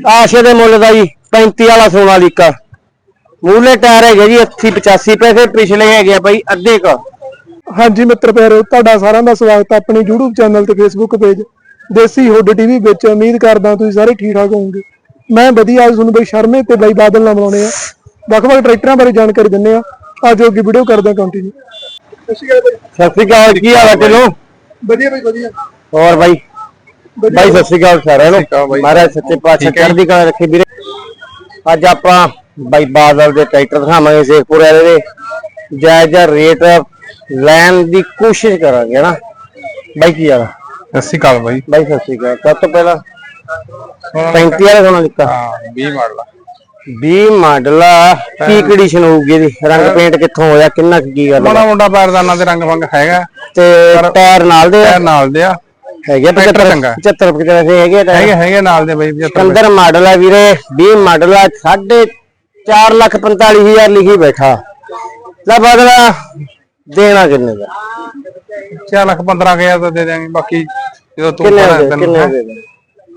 ਆਸ਼ੇ ਦੇ ਮੁੱਲ ਦਾ ਜੀ 35 ਵਾਲਾ ਸੋਨਾਲੀਕਾ ਮੂਲੇ ਟਾਇਰ ਹੈਗੇ ਜੀ 80 85 ਪੈਸੇ ਪਿਛਲੇ ਹੈਗੇ ਆ ਬਾਈ ਅੱਧੇ ਕ। ਹਾਂਜੀ ਮਿੱਤਰ ਪਿਆਰੋ ਤੁਹਾਡਾ ਸਾਰਿਆਂ ਦਾ ਸਵਾਗਤ ਹੈ ਆਪਣੇ YouTube ਚੈਨਲ ਤੇ Facebook page Desi Hood TV ਵਿੱਚ। ਉਮੀਦ ਕਰਦਾ ਤੁਸੀਂ ਸਾਰੇ ਠੀਕ ਠਾਕ ਹੋਵੋਗੇ। ਮੈਂ ਵਧੀਆ ਅੱਜ ਤੁਹਾਨੂੰ ਬਈ ਸ਼ਰਮੇ ਤੇ ਬਾਈ ਬਾਦਲ ਨਾਲ ਬਣਾਉਣੇ ਆ। ਵੱਖ-ਵੱਖ ਟਰੈਕਟਰਾਂ ਬਾਰੇ ਜਾਣਕਾਰੀ ਦਿੰਨੇ ਆ। ਅੱਜ ਅੱਗੇ ਵੀਡੀਓ ਕਰਦੇ ਕੰਟੀਨਿਊ ਸਤਿ ਸ਼੍ਰੀ ਅਕਾਲ ਕੀ ਹਾਲ ਹੈ ਤੈਨੂੰ ਵਧੀਆ ਬਈ ਵਧੀਆ। ਹੋਰ ਬਾਈ? ਬਾਈ ਸਤਿ ਸ੍ਰੀ ਅਕਾਲ ਸਾਰਿਆਂ ਨੂੰ। ਮਹਾਰਾਜ ਸੱਚੇ ਪਾਤਸ਼ਾਹ ਚੜ੍ਹਦੀ ਕਲਾ ਰੱਖੇ ਵੀਰੇ। ਅੱਜ ਆਪਾਂ ਬਾਈ ਬਾਦਲ ਦੇ ਟਰੈਕਟਰ ਦਿਖਾਵਾਂਗੇ ਸ਼ੇਖਪੁਰ ਵਾਲੇ ਦੇ। ਜਾਇਜ਼ ਰੇਟ ਲੈਣ ਦੀ ਕੋਸ਼ਿਸ਼ ਕਰਾਂਗੇ ਨਾ? ਬਾਈ ਕੀ ਹਾਲ? ਸਤਿ ਸ਼੍ਰੀ ਅਕਾਲ ਬਾਈ। ਬਾਈ ਸਤਿ ਸ੍ਰੀ ਅਕਾਲ। ਸਭ ਤੋਂ ਪਹਿਲਾਂ 35 ਵਾਲਾ ਸੋਨਾ ਦਿੱਤਾ ਹਾਂ 20 ਮਾਡਲ 20 ਮਾਡਲ ਕੀ ਕੰਡੀਸ਼ਨ ਹੋਊਗੀ ਇਹਦੀ? ਰੰਗ ਪੇਂਟ ਕਿੱਥੋਂ ਹੋਇਆ? ਕਿੰਨਾ ਕੁ ਗੱਲ? ਮਾੜਾ ਮੁੰਡਾ ਪੈਰਦਾਨਾ ਤੇ ਰੰਗ ਫੰਗ ਹੈਗਾ। ਤੇ ਟਾਇਰ ਨਾਲ ਦੇ? ਟਾਇਰ ਨਾਲ ਦੇ ਆ। ਹੈਗੇ ਟਰੈਕਟਰ 75 ਚੰਗਾ। 75 75 ਹੈਗੇ ਟਾਇਰ ਹੈਗੇ ਹੈਗੇ ਨਾਲ ਦੇ ਬਾਈ 75 ਕੰਦਰ ਮਾਡਲ ਆ ਵੀਰੇ 20 ਮਾਡਲ ਆ ਸਾਢੇ 4 ਲੱਖ 45 ਹਜ਼ਾਰ ਲਿਖੀ ਬੈਠਾ। ਲੈ ਬਦਲਾ ਦੇਣਾ ਕਿੰਨੇ ਦਾ? 4 ਲੱਖ 15 ਗਿਆ ਤਾਂ ਦੇ ਦਾਂਗੇ ਬਾਕੀ ਜਦੋਂ ਤੂੰ ਕਿੰਨੇ ਕਰਾਂ ਦੇ ਤੈਨੂੰ ਕਿੰਨੇ ਹੈਂ? ਦੇ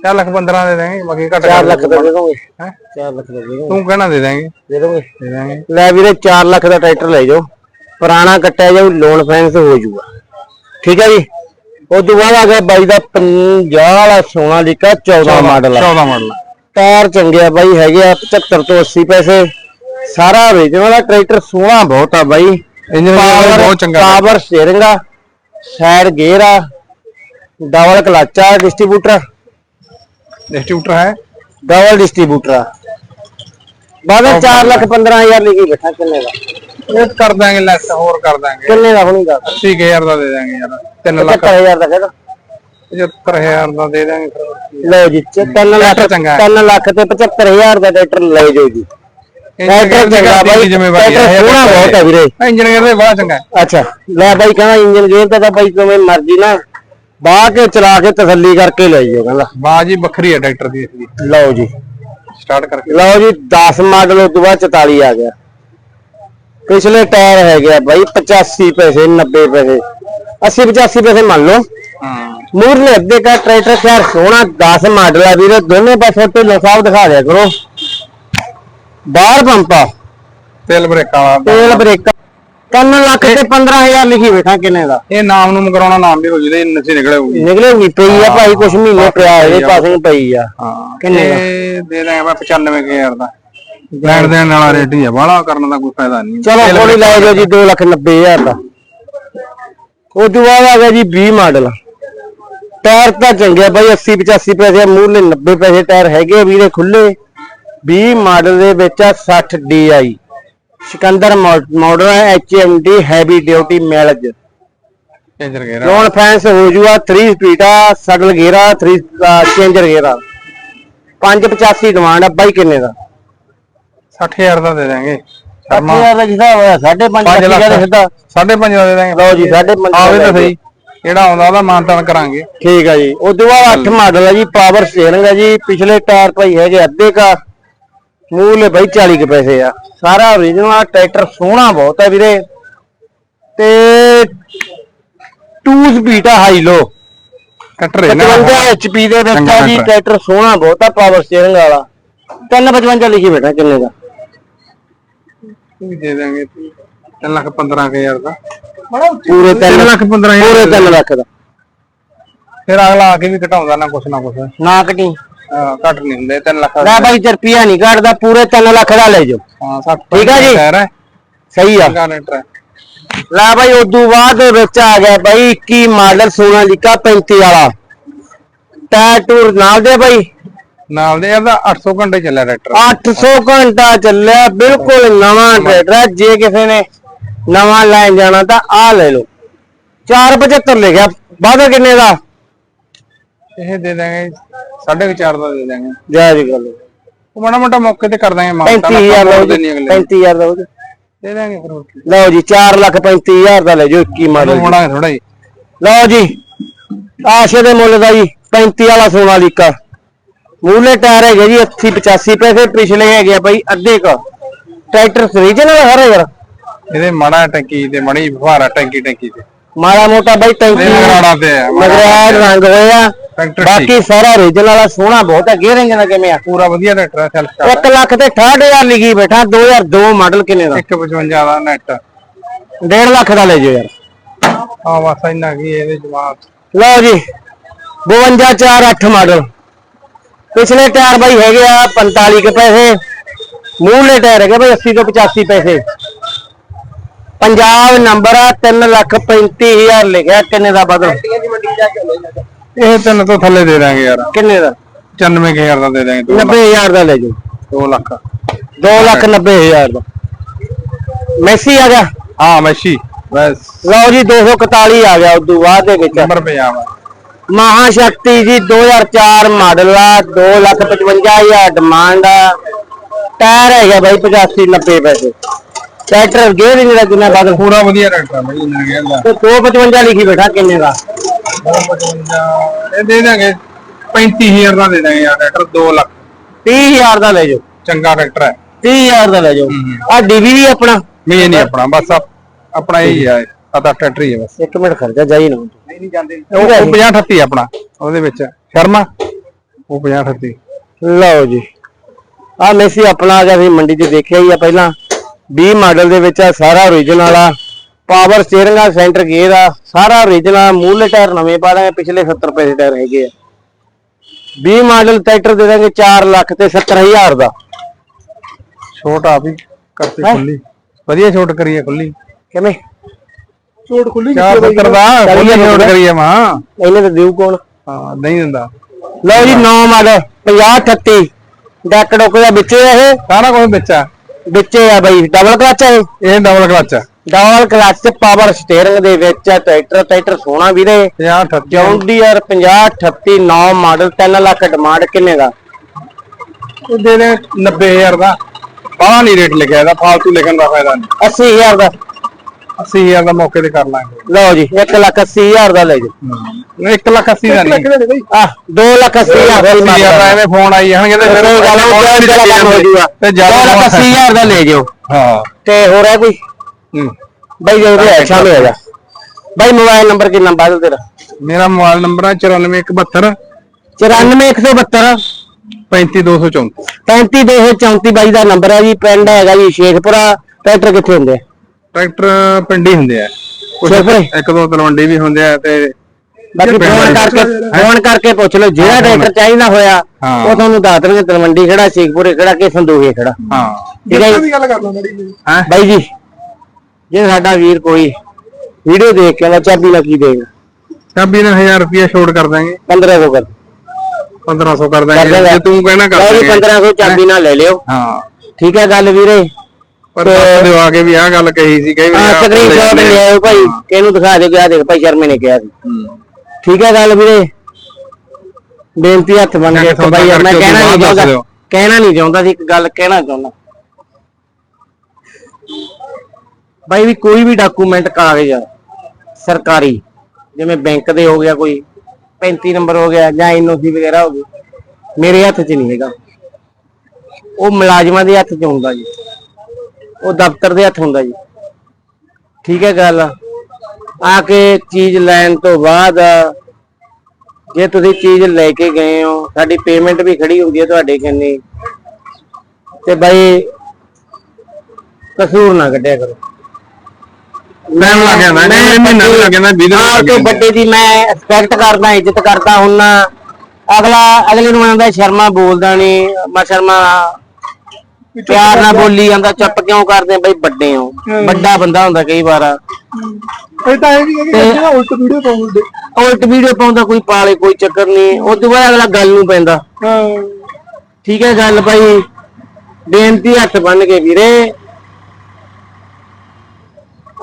4 ਲੱਖ 15 ਦੇ ਦਾਂਗੇ ਬਾਕੀ ਘੱਟ 4 ਕਰ ਲੱਖ ਦਾ ਦੇ ਦੋਗੇ ਹੈਂ? 4 ਲੱਖ ਦਾ ਦੇ ਦੋਗੇ ਤੂੰ ਕਹਿਣਾ ਦੇ ਦਾਂਗੇ ਦੇ ਦੋਗੇ ਦੇ ਦਾਂਗੇ ਲੈ ਵੀਰੇ 4 ਲੱਖ ਦਾ ਟਰੈਕਟਰ ਲੈ ਜਾਓ। ਪੁਰਾਣਾ ਕੱਟਿਆ ਜਾਊ ਲੋਨ ਫਾਈਨੈਂਸ ਹੋ ਜਾਊਗਾ। ਠੀਕ ਹੈ ਜੀ? ਤੋਂ ਬਾਅਦ ਆ ਗਿਆ ਬਾਈ ਦਾ 50 ਵਾਲਾ ਸੋਨਾ ਲਿਕਾ 14 ਮਾਡਲ ਆ। 14 ਮਾਡਲ। ਟਾਇਰ ਚੰਗੇ ਆ ਬਾਈ ਹੈਗੇ ਆ 75 ਤੋਂ 80 ਪੈਸੇ। ਸਾਰਾ ਵੇਚਣ ਵਾਲਾ ਟਰੈਕਟਰ ਸੋਹਣਾ ਬਹੁਤ ਆ ਬਾਈ। ਇੰਜਨ ਬਹੁਤ ਚੰਗਾ। ਪਾਵਰ ਸਟੀਅਰਿੰਗ ਆ ਸਾਈਡ ਗੇਅਰ ਆ ਡਬਲ ਕਲਚ ਆ ਡਿਸਟ੍ਰੀਬਿਊਟਰ ਡਿਸਟ੍ਰੀਬਿਊਟਰ ਹੈ? ਡਬਲ ਡਿਸਟ੍ਰੀਬਿਊਟਰ ਆ। ਬਾਅਦ 4 ਲੱਖ 15000 ਲਿਖੀ ਬੈਠਾ ਕਿੰਨੇ ਦਾ ਇਹ ਕਰ ਦਾਂਗੇ ਲੈਸ ਹੋਰ ਕਰ ਦਾਂਗੇ ਕਿੰਨੇ ਦਾ ਹੁਣੀ ਦਾ 80000 ਦਾ ਦੇ ਦਾਂਗੇ ਯਾਰ 3 ਲੱਖ। 75000 ਦਾ ਕਹਿੰਦਾ। 75000 ਦਾ ਦੇ ਦਾਂਗੇ ਫਿਰ ਲਓ ਜੀ 3 ਲੱਖ ਟਰੈਕਟਰ ਚੰਗਾ। ਹੈ। 3 ਲੱਖ ਤੇ 75000 ਦਾ ਟਰੈਕਟਰ ਲੈ ਜਾਓ ਜੀ। ਟਰੈਕਟਰ ਚੰਗਾ ਬਾਈ। ਜ਼ਿੰਮੇਵਾਰੀ ਟਰੈਕਟਰ ਸੋਹਣਾ ਬਹੁਤ ਹੈ ਵੀਰੇ। ਇੰਜਨ ਗੇਅਰ ਦੇ ਬੜਾ ਚੰਗਾ ਹੈ। ਅੱਛਾ ਲੈ ਬਾਈ ਕਹਿੰਦਾ ਇੰਜਨ ਗੇਅਰ ਤਾਂ ਤਾਂ ਬਾਈ ਕਿਵੇਂ ਮਰਜ਼ੀ ਨਾ ਬਾਹ ਕੇ ਚਲਾ ਕੇ ਤਸੱਲੀ ਕਰਕੇ ਲੈ ਜਾਓ ਕਹਿੰਦਾ। ਬਾਜੀ ਵੱਖਰੀ ਹੈ ਟਰੈਕਟਰ ਦੀ ਲਓ ਜੀ। ਸਟਾਰਟ ਕਰਕੇ। ਲਓ ਜੀ 10 ਮਾਡਲ ਉਸ ਤੋਂ ਬਾਅਦ 44 ਆ ਗਿਆ। ਪਿਛਲੇ ਟਾਇਰ ਹੈਗੇ ਆ ਬਾਈ 85 ਪੈਸੇ 90 ਪੈਸੇ। 80 85 ਪੈਸੇ ਮੰਨ ਲਓ। ਹਾਂ। ਮੂਰਲੇ ਅੱਗੇ ਦਾ ਟਰੈਕਟਰ ਖੈਰ ਸੋਹਣਾ 10 ਮਾਡਲ ਆ ਵੀਰੇ ਦੋਨੇ ਪਾਸੇ ਢਿੱਲੋਂ ਸਾਹਿਬ ਦਿਖਾ ਦਿਆ ਕਰੋ। ਬਾਹਰ ਪੰਪਾ ਤੇਲ ਬ੍ਰੇਕਾਂ ਵਾਲਾ ਤੇਲ ਬ੍ਰੇਕ 3 ਲੱਖ ਤੇ 15000 ਲਿਖੀ ਬੈਠਾ ਕਿੰਨੇ ਦਾ। ਇਹ ਨਾਮ ਨੂੰ ਕਰਾਉਣਾ ਨਾਮ ਵੀ ਹੋ ਜੂਦੇ ਇਹ ਨਸੇ ਨਿਕਲੇ ਹੋਊਗੀ ਨਿਕਲੇਗੀ ਪਈ ਆ ਭਾਈ ਕੁਛ ਮਹੀਨੇ ਪਿਆ ਇਹਦੇ ਪਾਸੇ ਪਈ ਆ। ਹਾਂ ਕਿੰਨੇ ਦਾ? ਇਹ ਦੇ ਦਾਂਗੇ ਮੈਂ 95000 ਦਾ। ਲੈਣ ਦੇਣ ਵਾਲਾ ਰੇਟ ਹੀ ਆ ਬਾਹਲਾ ਕਰਨ ਦਾ ਕੋਈ ਫਾਇਦਾ ਨਹੀਂ। ਚਲੋ ਥੋੜੀ ਲੈ ਜਾਓ ਜੀ 290000 ਦਾ। ਉਹ ਤੋਂ ਬਾਅਦ ਆ ਗਿਆ ਜੀ 20 ਮਾਡਲ। ਟਾਇਰ ਤਾਂ ਚੰਗੇ ਬਾਈ 80 85 ਪੈਸੇ ਮੂਹਰਲੇ 90 ਪੈਸੇ ਟਾਇਰ ਹੈਗੇ ਵੀਰੇ ਖੁੱਲੇ 20 ਮਾਡਲ ਦੇ ਵਿੱਚ ਆ 60 DI ਸਿਕੰਦਰ ਮਾਡਲ ਹੈ HMD ਹੈਵੀ ਡਿਊਟੀ ਮੈਲਜ ਚੇਂਜਰ ਗੇਅਰ ਲੋਨ ਫੈਂਸ ਹੋ ਜੂਗਾ 3 ਸਪੀਡ ਆ ਸਡਲ ਗੇਰਾ 3 ਚੇਂਜਰ ਗੇਰਾ 585 ਡਿਮਾਂਡ ਆ ਬਾਈ ਕਿੰਨੇ ਦਾ? 60000 ਦਾ ਦੇ ਦਾਂਗੇ ਸ਼ਰਮਾ। 8000 ਦਾ ਜਿਹਾ ਹੋਇਆ 5.5 5 ਲੱਖ ਦਾ ਸਿੱਧਾ। 5.5 ਦਾ ਦੇ ਦਾਂਗੇ ਲਓ ਜੀ 5.5 ਆਵੇ ਤਾਂ ਸਹੀ। ਜਿਹੜਾ ਆਉਂਦਾ ਉਹਦਾ ਮਾਨਤਾਨ ਕਰਾਂਗੇ। ਠੀਕ ਆ ਜੀ। ਉਸ ਤੋਂ ਬਾਅਦ 8 ਮਾਡਲ ਹੈ ਜੀ ਪਾਵਰ ਸਟੀਅਰਿੰਗ ਹੈ ਜੀ। ਪਿਛਲੇ ਟਾਇਰ ਭਾਈ ਹੈਗੇ ਅੱਧੇ ਕਾ ਮੂਹਲੇ ਬਾਈ 40 ਕੇ ਪੈਸੇ ਆ। ਸਾਰਾ origignal ਟਰੈਕਟਰ ਸੋਹਣਾ ਬਹੁਤ ਹੈ ਵੀਰੇ। ਤੇ 2 ਸਪੀਡ ਆ ਹਾਈ ਲੋ ਕੱਟਰ ਹੈ ਨਾ। 55 HP ਦੇ ਵਿੱਚ ਆ ਜੀ ਟਰੈਕਟਰ। ਟਰੈਕਟਰ ਸੋਹਣਾ ਬਹੁਤ ਆ ਪਾਵਰ ਸਟੀਅਰਿੰਗ ਵਾਲਾ। 355 ਲਿਖੀ ਬੈਠਾ ਕਿੰਨੇ ਦਾ। ਵੀ ਦੇ ਦਾਂਗੇ 3 ਲੱਖ 15000 ਦਾ। ਪੂਰੇ 3 3 ਲੱਖ 15000 ਪੂਰੇ 3 ਲੱਖ ਦਾ। ਫਿਰ ਅਗਲਾ ਆ ਕੇ ਵੀ ਘਟਾਉਂਦਾ ਨਾ ਕੁਛ ਨਾ ਕੁਛ। ਨਾ ਕਟੀ ਹਾਂ, ਘੱਟ ਨਹੀਂ ਹੁੰਦੇ 3 ਲੱਖ ਲੈ ਬਾਈ ਤੇ ਰੁਪਿਆ ਨਹੀਂ ਕੱਢਦਾ ਪੂਰੇ 3 ਲੱਖ ਦਾ ਲੈ ਜਾਓ। ਹਾਂ 60 ਠੀਕ ਆ ਜੀ। ਹੈ। ਸਹੀ ਆ। ਚੰਗਾ ਲੈਟਰ ਹੈ। ਲੈ ਬਾਈ ਉਦੋਂ ਬਾਅਦ ਦੇ ਵਿੱਚ ਆ ਗਿਆ ਬਾਈ 21 ਮਾਡਲ ਸੋਨਾਲੀਕਾ 35 ਵਾਲਾ। ਟਾਇਰ ਟੂਰ ਨਾਲ ਦੇ ਬਾਈ। ਨਾਲ ਦੇ ਇਹਦਾ 800 ਘੰਟੇ ਚੱਲਿਆ ਟਰੈਕਟਰ। 800 ਘੰਟਾ ਚੱਲਿਆ ਬਿਲਕੁਲ ਨਵਾਂ ਟਰੈਕਟਰ ਹੈ। ਜੇ ਕਿਸੇ ਨੇ ਨਵਾਂ ਲੈਣ ਜਾਣਾ ਤਾਂ ਆ ਲੈ ਲਓ। 475 ਲਿਖਿਆ ਵਾਧਾ ਕਿੰਨੇ ਦਾ? ਇਹ ਦੇ ਦਾਂਗੇ 4.5 ਦਾ ਦੇ ਦਾਂਗੇ ਜੈ ਜੀ ਗੱਲ। ਉਹ ਮਾੜਾ ਮੋਟਾ ਮੌਕੇ ਤੇ ਕਰ ਦਾਂਗੇ ਮਾਨਤਾ 35000 ਲਓ ਜੀ ਅਗਲੇ 35000 ਲਓ ਜੀ। ਦੇ ਦਾਂਗੇ ਫਿਰ ਹੋਰ ਕੀ। ਲਓ ਜੀ 4 ਲੱਖ 35000 ਦਾ ਲੈ ਜਾਓ 21 ਮਾਡਲ ਮੋੜਾ ਥੋੜਾ ਜੀ ਲਓ ਜੀ ਆਸ਼ੇ ਦੇ ਮੁੱਲ ਦਾ ਜੀ 35 ਵਾਲਾ ਸੋਨਾਲੀਕਾ। ਮੂਲੇ ਟਾਇਰ ਹੈਗੇ ਜੀ 80 85 ਪੈਸੇ ਪਿਛਲੇ ਹੈਗੇ ਆ ਬਾਈ ਅੱਧੇ ਕ। ਟਰੈਕਟਰ ਰੀਜਨਲ ਹਰ ਯਾਰ ਇਹਦੇ ਮਾੜਾ ਟੈਂਕੀ ਤੇ ਮੜੀ ਫੁਹਾਰਾ ਟੈਂਕੀ ਟੈਂਕੀ ਤੇ ਮਾੜਾ ਮੋਟਾ ਬਾਈ ਟੈਂਕੀ ਨਗਰਾੜਾ ਤੇ ਨਗਰਾੜ ਰੰਗ ਹੋਇਆ। ਬਾਕੀ ਸਾਰਾ ਰੀਜਨ ਵਾਲਾ ਸੋਹਣਾ ਬਹੁਤ ਹੈ ਗੇਅਰ ਇੰਜਨ ਕਿਵੇਂ ਆ? ਪੂਰਾ ਵਧੀਆ ਟਰੈਕਟਰ ਹੈ ਸੈਲਫ ਸਟਾਰਟ 1 ਲੱਖ ਤੇ 68000 ਲਿਖੀ ਬੈਠਾ 2002 ਮਾਡਲ ਕਿੰਨੇ ਦਾ? 155 ਦਾ ਨੈਟ 1.5 ਲੱਖ ਦਾ ਲੈ ਜਾਓ ਯਾਰ। ਆ ਬਸ ਇੰਨਾ ਕੀ ਇਹਦੇ ਜਵਾਬ। ਲਓ ਜੀ 5248 ਮਾਡਲ ਪਿਛਲੇ ਟਾਇਰ ਬਾਈ ਹੈਗੇ ਆ 45 ਕੇ ਪੈਸੇ ਮੂਹਰੇ ਟਾਇਰ ਹੈਗੇ ਬਾਈ 80 ਤੋਂ 85 ਪੈਸੇ। ਪੰਜਾਬ ਨੰਬਰ ਆ 3 ਲੱਖ 35000 ਲਿਖਿਆ ਕਿੰਨੇ ਦਾ ਬਦਲ? ਇਹ ਤਿੰਨ ਤੋਂ ਥੱਲੇ ਦੇ ਦਾਂਗੇ ਯਾਰ। ਕਿੰਨੇ ਦਾ? 94000 ਦਾ ਦੇ ਦਾਂਗੇ 90000 ਦਾ ਲੈ ਜਾਓ। 2 ਲੱਖ। 2 ਲੱਖ 90000 ਦਾ। ਮੈਸੀ ਆ ਗਿਆ? ਹਾਂ ਮੈਸ਼ੀ। ਬਸ। ਲਓ ਜੀ 241 ਆ ਗਿਆ ਉਦੋਂ ਬਾਅਦ ਦੇ ਵਿੱਚ। ਨੰਬਰ ਪੰਜਾਬ ਆ। ਮਹਾ ਸ਼ਕਤੀ ਜੀ 2004 ਮਾਡਲ ਆ 255000 ਡਿਮਾਂਡ ਆ। ਟਾਇਰ ਹੈਗਾ ਬਾਈ 85 90 ਪੈਸੇ। ਟਰੈਕਟਰ ਗੇਅਰ ਨਹੀਂ ਦਾ ਕਿੰਨਾ ਬਦਲ ਪੂਰਾ ਵਧੀਆ ਟਰੈਕਟਰ ਬਈ ਇੰਨਾ ਗਿਆ ਦਾ ਤੇ 255 ਲਿਖੀ ਬੈਠਾ ਕਿੰਨੇ ਦਾ? 255 ਇਹ ਦੇ ਦਾਂਗੇ 35000 ਦਾ ਦੇ ਦਾਂਗੇ ਯਾਰ ਟਰੈਕਟਰ 2 ਲੱਖ। 30000 ਦਾ ਲੈ ਜਾਓ। ਚੰਗਾ ਟਰੈਕਟਰ ਹੈ। 30000 ਦਾ ਲੈ ਜਾਓ। ਆ ਡੀਵੀ ਵੀ ਆਪਣਾ। ਮੈਂ ਨਹੀਂ ਆਪਣਾ ਬਸ ਆਪ- ਆਪਣਾ ਹੀ ਹੈ ਆਦਾ ਟਰੈਕਟਰ ਹੀ ਹੈ ਬਸ। ਇੱਕ ਮਿੰਟ ਖਰਚਾ ਜਾਈ ਨਾ। ਨਹੀਂ ਨਹੀਂ ਜਾਂਦੇ ਉਹ 50 38 ਆਪਣਾ ਉਹਦੇ ਵਿੱਚ। ਸ਼ਰਮਾ? ਉਹ 50 38 ਲਓ ਜੀ। ਆ ਮੈਸੀ ਆਪਣਾ ਆ ਗਿਆ ਸੀ ਮੰਡੀ 'ਚ ਦੇਖਿਆ ਹੀ ਆ ਪਹਿਲਾਂ। 20 ਮਾਡਲ ਦੇ ਵਿੱਚ ਆ ਸਾਰਾ ਓਰੀਜਨਲ ਆ। ਪਾਵਰ ਸਟੀਅਰਿੰਗ ਆ ਸੈਂਟਰ ਗੇਅਰ ਆ। ਸਾਰਾ ਓਰੀਜਨਲ ਮੂਹਰੇ ਟਾਇਰ ਨਵੇਂ ਪਾ ਦਾਂਗੇ ਪਿਛਲੇ 70 ਪੈਸੇ ਟਾਇਰ ਹੈਗੇ ਆ। 20 ਮਾਡਲ ਟਰੈਕਟਰ ਦੇ ਦਾਂਗੇ 4 ਲੱਖ ਤੇ 70000 ਦਾ। ਛੋਟ ਆ ਵੀ ਕਰਤੀ ਖੁੱਲੀ ਵਧੀਆ ਛੋਟ ਕਰੀਏ ਖੁੱਲੀ ਕਿਵੇਂ? ਛੋਟ ਖੁੱਲੀ ਚਾਰ ਸੱਤਰ ਦਾ? ਖੁੱਲੀ ਛੋਟ ਕਰੀਏ ਮਾਂ। ਇਹਨੇ ਤਾਂ ਦਿਉ ਕੌਣ? ਹਾਂ ਨਹੀਂ ਦਿੰਦਾ। ਲਓ ਜੀ 9 ਮਾਡਲ 50 38 ਡੈਕ ਡੋਕ ਦਾ ਵਿੱਚੇ ਆ ਇਹ। ਸਾਰਾ ਕੁਝ ਵਿੱਚ ਆ? ਵਿੱਚੇ ਆ ਬਾਈ ਡਬਲ ਕਲਚ ਆ ਇਹ। ਇਹ ਡਬਲ ਕਲਚ ਆ। ਡਬਲ ਕਲਚ ਪਾਵਰ ਸਟੀਅਰਿੰਗ ਦੇ ਵਿੱਚ ਆ ਟਰੈਕਟਰ ਟਰੈਕਟਰ ਸੋਹਣਾ ਵੀਰੇ। 50 38 ਜੌਂਡੀਅਰ 50 38 9 ਮਾਡਲ 3 ਲੱਖ ਡਿਮਾਂਡ ਕਿੰਨੇ ਦਾ? ਉਹ ਦੇ ਦੇ 90000 ਦਾ। ਬਾਹਲਾ ਨਹੀਂ ਰੇਟ ਲਿਖਿਆ ਇਹਦਾ ਫਾਲਤੂ ਲਿਖਣ ਦਾ ਫਾਇਦਾ ਨਹੀਂ। 80000 ਦਾ। 80000 ਦਾ ਮੌਕੇ ਤੇ ਕਰ ਲਾਂਗੇ। ਲਓ ਜੀ 1 ਲੱਖ 80000 ਦਾ ਲੈ ਜਾਓ। 1 ਲੱਖ 80 ਦਾ ਨਹੀਂ ਆ 2 ਲੱਖ 80000 ਦਾ ਹੀ 80000 ਦਾ ਐਵੇਂ ਫੋਨ ਆਈ ਜਾਣਗੇ ਤੇ ਫਿਰ ਗੱਲ ਹੋ ਜਾਊਗਾ ਤੇ 2 ਲੱਖ ਜ਼ਿਆਦਾ 80000 ਦਾ ਲੈ ਜਾਓ। ਹਾਂ। ਤੇ ਹੋਰ ਹੈ ਕੋਈ? ਹੂੰ। ਬਾਈ ਜੇ ਉਹਦੇ ਸ਼ਾਮੇ ਆ ਜਾ ਬਾਈ ਮੋਬਾਈਲ ਨੰਬਰ ਕਿੰਨਾ ਬਦਲ ਤੇਰਾ? ਮੇਰਾ ਮੋਬਾਈਲ ਨੰਬਰ ਹੈ 94172 94172 35234 35234 ਬਾਈ ਦਾ ਨੰਬਰ ਹੈ ਜੀ ਪਿੰਡ ਹੈਗਾ ਜੀ ਸ਼ੇਖਪੁਰਾ। ਟਰੈਕਟਰ ਕਿੱਥੇ ਹੁੰਦੇ ਆ? ਟਰੈਕਟਰ ਪਿੰਡੀ ਹੁੰਦੇ ਆ। ਸ਼ੇਖਪੁਰੇ? ਇੱਕ ਦੋ ਤਲਵੰਡੀ ਵੀ ਹੁੰਦੇ ਆ ਤੇ ਬਾਕੀ ਫੋਨ ਕਰਕੇ ਫੋਨ ਕਰਕੇ ਪੁੱਛ ਲਓ ਜਿਹੜਾ ਟਰੈਕਟਰ ਚਾਹੀਦਾ ਹੋਇਆ। ਉਹ ਤੁਹਾਨੂੰ ਦੱਸ ਦੇਣਗੇ ਤਲਵੰਡੀ ਖੜਾ ਸ਼ੇਖਪੁਰੇ ਖੜਾ ਕਿ ਸੰਦੋਹੇ ਖੜਾ ਹਾਂ। ਠੀਕ ਹੈ ਜੀ? ਗੱਲ ਕਰ ਲਓ ਮੜੀ ਜੀ ਹੈ? ਬਾਈ ਜੀ ਜੇ ਸਾਡਾ ਵੀਰ ਕੋਈ ਵੀਡੀਓ ਦੇਖ ਕੇ ਨਾ ਚਾਬੀ ਨਾ ਕੀ ਦੇਗਾ ਚਾਬੀ ਨੇ 1000 ਰੁਪਏ ਛੋੜ ਕਰ ਦਾਂਗੇ 1500 ਕਰ। 1500 ਕਰ ਦਾਂਗੇ। ਜੇ ਤੂੰ ਕਹਿਣਾ ਕਰ ਦਾਂਗੇ 1500 ਚਾਬੀ ਨਾਲ ਲੈ ਲਿਓ। ਹਾਂ। ਠੀਕ ਹੈ ਗੱਲ ਵੀਰੇ। ਪਰ ਦੱਸ ਦਿਓ ਆ ਕੇ ਵੀ ਆਹ ਗੱਲ ਕਹੀ ਸੀ ਕਈ ਆ ਵਾਰੀ ਆਹ ਸਕਰੀਨ ਸ਼ਾਟ ਲੈ ਆਓ ਭਾਈ ਇਹਨੂੰ ਦਿਖਾ ਦੇ ਗਿਆ ਦੇਖ ਭਾਈ ਸ਼ਰਮੇ ਨੇ ਕਿਹਾ ਸੀ। ਠੀਕ ਹੈ ਗੱਲ ਵੀਰੇ। ਬੇਨਤੀ ਹੱਥ ਬਣ ਕੇ ਕੇ ਇੱਕ ਸੌਦਾ ਭਾਈ ਮੈਂ ਕਹਿਣਾ ਨਹੀਂ ਚਾਹੁੰਦਾ ਦਿਓ। ਕਹਿਣਾ ਨਹੀਂ ਚਾਹੁੰਦਾ ਸੀ ਇੱਕ ਗੱਲ ਕਹਿਣਾ ਚਾਹੁੰਦਾ। ਭਾਈ ਵੀ ਕੋਈ ਵੀ ਡਾਕੂਮੈਂਟ ਕਾਗਜ਼ ਸਰਕਾਰੀ ਜਿਵੇਂ ਬੈਂਕ ਦੇ ਹੋ ਗਿਆ ਕੋਈ 35 ਨੰਬਰ ਹੋ ਗਿਆ ਜਾਂ ਐਨਓਸੀ ਵਗੈਰਾ ਹੋ ਗਈ ਮੇਰੇ ਹੱਥ 'ਚ ਨਹੀਂ ਹੈਗਾ। ਉਹ ਮੁਲਾਜ਼ਮਾਂ ਦੇ ਹੱਥ 'ਚ ਹੁੰਦਾ ਜੀ। ਉਹ ਦਫ਼ਤਰ ਦੇ ਹੱਥ ਹੁੰਦਾ ਜੀ। ਠੀਕ ਹੈ ਗੱਲ। ਆ ਕੇ ਚੀਜ਼ ਲੈਣ ਤੋਂ ਬਾਅਦ ਜੇ ਤੁਸੀਂ ਚੀਜ਼ ਲੈ ਕੇ ਗਏ ਹੋ ਸਾਡੀ ਪੇਮੈਂਟ ਵੀ ਖੜੀ ਹੁੰਦੀ ਹੈ ਤੁਹਾਡੇ ਕੰਨੀ। ਤੇ ਬਾਈ ਕਸੂਰ ਨਾ ਕੱਢਿਆ ਕਰੋ। Time ਲੱਗ ਜਾਂਦਾ, ਜਿਵੇਂ ਮਹੀਨਾ ਵੀ ਲੱਗ ਜਾਂਦਾ, ਵੀਹ ਦਿਨ ਹਾਂ, ਜਾਂਦੇ। ਵੱਡੇ ਦੀ ਮੈਂ ਐਕਸਪੈਕਟ ਕਰਦਾ ਇੱਜ਼ਤ ਕਰਦਾ ਹੁੰਨਾ ਅਗਲਾ ਅਗਲੇ ਨੂੰ ਆਂਦਾ ਸ਼ਰਮਾ ਬੋਲਦਾ ਨਹੀਂ ਮੈਂ ਸ਼ਰਮਾ ਪਿਆਰ ਨਾਲ ਬੋਲੀ ਜਾਂਦਾ ਚੁੱਪ ਕਿਉਂ ਕਰਦੇ ਬਈ? ਵੱਡੇ ਹੋ। ਵੱਡਾ ਬੰਦਾ ਹੁੰਦਾ ਕਈ ਵਾਰ। ਇਹ ਤਾਂ ਇਹ ਵੀ ਹੈ ਕਿ ਜਿਹੜਾ ਉਲਟ ਵੀਡੀਓ ਪਾਉਂਦੇ ਉਲਟ ਵੀਡੀਓ ਪਾਉਂਦਾ ਕੋਈ ਪਾਲੇ ਕੋਈ ਚੱਕਰ ਨਹੀਂ। ਉਸ ਤੋਂ ਬਾਅਦ ਅਗਲਾ ਗੱਲ ਨੂੰ ਪੈਂਦਾ। ਹਾਂ। ਠੀਕ ਹੈ ਗੱਲ ਭਾਈ ਬੇਨਤੀ ਹੱਥ ਬੰਨ ਕੇ ਵੀਰੇ।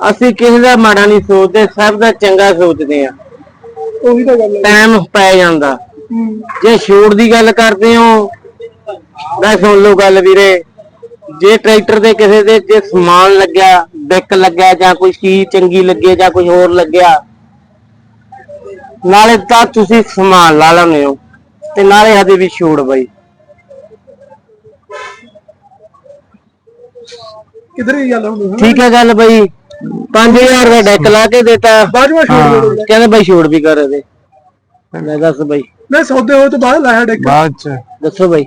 ਅਸੀਂ ਕਿਸੇ ਦਾ ਮਾੜਾ ਨਹੀਂ ਸੋਚਦੇ ਸਭ ਦਾ ਚੰਗਾ ਸੋਚਦੇ ਆ। ਉਹੀ ਤਾਂ ਗੱਲ ਹੈ। ਟਾਈਮ ਪੈ ਜਾਂਦਾ। ਜੇ ਛੂਟ ਦੀ ਗੱਲ ਕਰਦੇ ਹੋ ਮੈਂ ਸੁਣ ਲਓ ਗੱਲ ਵੀਰੇ। ਜੇ ਟਰੈਕਟਰ ਦੇ ਕਿਸੇ ਦੇ ਜੇ ਸਮਾਨ ਲੱਗਿਆ ਡੈਕ ਲੱਗਿਆ ਜਾਂ ਕੋਈ ਚੀਜ਼ ਚੰਗੀ ਲੱਗੇ ਜਾਂ ਕੋਈ ਹੋਰ ਲੱਗਿਆ ਨਾਲੇ ਤਾਂ ਤੁਸੀਂ ਸਮਾਨ ਲਾ ਲੈਂਦੇ ਹੋ ਤੇ ਨਾਲੇ ਹਜੇ ਵੀ ਛੂਟ ਬਈ। ਕਿਧਰ ਦੀ ਗੱਲ ਹੁੰਦੀ ਠੀਕ ਹੈ ਗੱਲ ਬਈ। 5000 ਦਾ ਡੈਕ ਲਾ ਕੇ ਦਿੱਤਾ। ਬਾਅਦ ਵਿੱਚ ਛੋੜ ਦੇ ਕਹਿੰਦੇ ਬਈ ਛੂਟ ਵੀ ਕਰ ਦੇ ਮੈਂ ਦੱਸ ਬਈ। ਮੈਂ ਸੌਦੇ ਹੋਏ ਤੋਂ ਬਾਅਦ ਲਾਇਆ ਡਿੱਕ। ਬਾਅਦ ਚ। ਦੱਸੋ ਬਾਈ।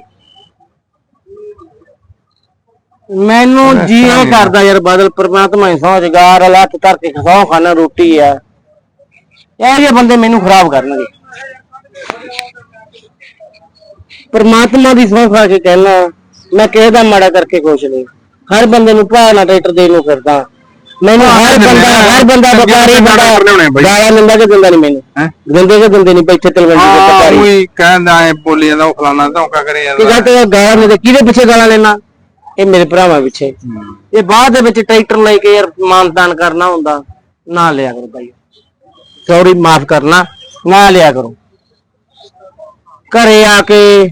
ਮੈਨੂੰ ਜੀ ਇਹ ਕਰਦਾ ਯਾਰ ਬਾਦਲ ਪ੍ਰਮਾਤਮਾ ਹੀ ਸੌਜਗਾਰ ਲੱਤ ਧਰ ਕੇ ਖਾਣਾ ਰੋਟੀ ਆ। ਇਹ ਜਿਹੇ ਬੰਦੇ ਮੈਨੂੰ ਖਰਾਬ ਕਰਨਗੇ। ਪਰਮਾਤਮਾ ਦੀ ਸੌਂ ਖਾ ਕੇ ਕਹਿਣਾ ਮੈਂ ਕਿਸੇ ਦਾ ਮਾੜਾ ਕਰਕੇ ਖੁਸ਼ ਨਹੀਂ। ਹਰ ਬੰਦੇ ਨੂੰ ਨਾਲ ਟਰੈਕਟਰ ਦੇਣ ਨੂੰ ਫਿਰਦਾ। ਮੈਨੂੰ ਹਰ ਬੰਦਾ ਹਰ ਬੰਦਾ ਵਪਾਰੀ ਬੰਦਾ। ਗਾਲਾਂ ਦਿੰਦਾ ਕਿ ਦਿੰਦਾ ਨਹੀਂ ਮੈਨੂੰ। ਹੈਂ? ਦਿੰਦੇ ਕਿ ਦਿੰਦੇ ਨਹੀਂ ਬੈਠੇ ਤਲਵੰਡੀ ਦੇ ਵਪਾਰੀ। ਕੋਈ ਕਹਿੰਦਾ ਐ ਬੋਲੀ ਜਾਂਦਾ ਉਹ ਫਲਾਣਾ ਧੌਂਕਾ ਕਰੇ ਕਿ ਜਾਂਦਾ ਗਾਲਾਂ ਕਿਹਦੇ ਪਿੱਛੇ ਗਾਲਾਂ ਲੈਣਾ? ਇਹ ਮੇਰੇ ਭਰਾਵਾਂ ਪਿੱਛੇ। ਇਹ ਬਾਅਦ ਦੇ ਵਿੱਚ ਟਰੈਕਟਰ ਲੈ ਕੇ ਯਾਰ ਮਾਨਦਾਨ ਕਰਨਾ ਹੁੰਦਾ ਨਾ ਲਿਆ ਕਰੋ ਭਾਈ ਸੌਰੀ ਮਾਫ ਕਰਨਾ ਨਾ ਲਿਆ ਕਰੋ। ਘਰੇ ਆ ਕੇ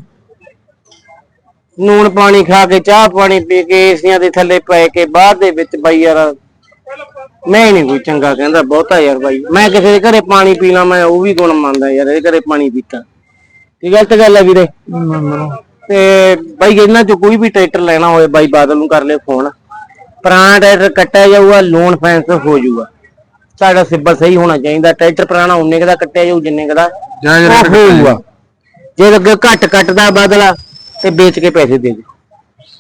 ਨੂਣ ਪਾਣੀ ਖਾ ਕੇ ਚਾਹ ਪਾਣੀ ਪੀ ਕੇ ਏਸੀਆਂ ਦੇ ਥੱਲੇ ਪੈ ਕੇ ਬਾਅਦ ਦੇ ਵਿੱਚ ਬਾਈ ਯਾਰ ਮੈਂ ਨਹੀਂ ਕੋਈ ਚੰਗਾ ਕਹਿੰਦਾ ਬਹੁਤਾ ਯਾਰ ਬਾਈ। ਮੈਂ ਕਿਸੇ ਦੇ ਘਰੇ ਪਾਣੀ ਪੀਣਾ ਮੈਂ ਉਹ ਵੀ ਗੁਣ ਮੰਨਦਾ ਯਾਰ ਇਹਦੇ ਘਰੇ ਪਾਣੀ ਪੀਤਾ। ਇਹ ਗਲਤ ਗੱਲ ਹੈ ਵੀਰੇ? ਤੇ ਬਾਈ ਇਹਨਾਂ ਚੋਂ ਕੋਈ ਵੀ ਟਰੈਕਟਰ ਲੈਣਾ ਹੋਵੇ ਬਾਈ ਬਾਦਲ ਨੂੰ ਕਰ ਲਿਓ ਫੋਨ। ਪੁਰਾਣਾ ਟਰੈਕਟਰ ਕੱਟਿਆ ਜਾਊਗਾ ਲੋਨ ਫਾਈਨੈਂਸ ਹੋ ਜਾਊਗਾ। ਸਾਡਾ ਸਿੱਬਲ ਸਹੀ ਹੋਣਾ ਚਾਹੀਦਾ ਟਰੈਕਟਰ ਪੁਰਾਣਾ ਉਨੇ ਕੁ ਦਾ ਕੱਟਿਆ ਜਾਊ ਜਿੰਨੇ ਕੁ ਦਾ ਜਾਇਜ਼ ਰੇਟ ਹੋਊਗਾ। ਜੇ ਅੱਗੇ ਘੱਟ ਕੱਟਦਾ ਬਾਦਲ ਤੇ ਵੇਚ ਕੇ ਪੈਸੇ ਦੇ ਦੇ।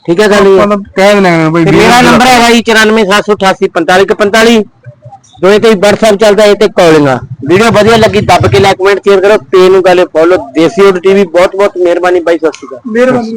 ਠੀਕ ਹੈ ਗੱਲ ਇਹ? ਮਤਲਬ ਕਹਿ ਦਿੰਦੇ ਨੇ ਬਈ ਤੇ ਮੇਰਾ ਨੰਬਰ ਹੈਗਾ ਜੀ 9478845545 ਦੋਏ ਤੇ WhatsApp ਚੱਲਦਾ ਹੈ ਤੇ ਕਾਲਿੰਗ ਆ। ਵੀਡੀਓ ਵਧੀਆ ਲੱਗੀ ਦੱਬ ਕੇ ਲਾਈਕ ਕਮੈਂਟ ਸ਼ੇਅਰ ਕਰੋ ਪੇਜ ਨੂੰ ਗੱਲ ਫੋਲੋ ਦੇਸੀ ਓਡ ਟੀਵੀ ਬਹੁਤ ਬਹੁਤ ਮਿਹਰਬਾਨੀ ਬਾਈ, ਸਤਿ ਸ਼੍ਰੀ ਅਕਾਲ। ਮਿਹਰਬਾਨੀ।